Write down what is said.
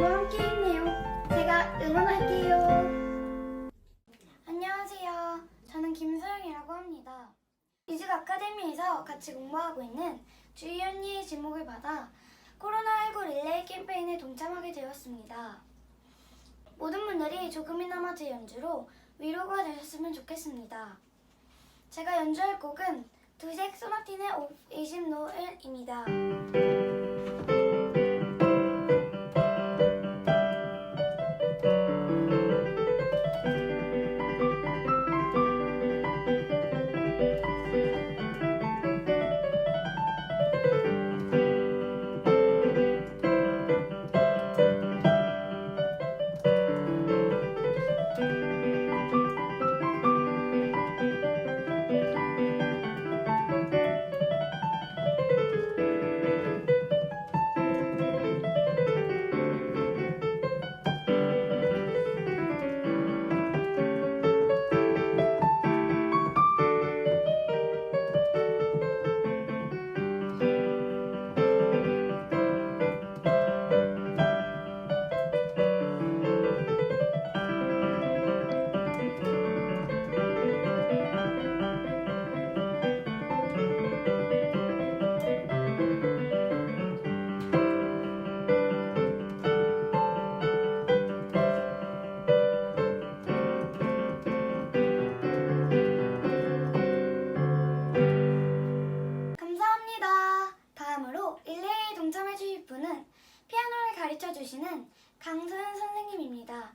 정말 함께 있네요. 제가 응원할게요. 안녕하세요. 저는 김소영이라고 합니다. 이직 아카데미에서 같이 공부하고 있는 주희 언니의 지목을 받아 코로나19 릴레이 캠페인에 동참하게 되었습니다. 모든 분들이 조금이나마 제 연주로 위로가 되셨으면 좋겠습니다. 제가 연주할 곡은 두색 소나틴의 20노을입니다. 어, 릴레이에 동참해 주실 분은 피아노를 가르쳐 주시는 강소연 선생님입니다.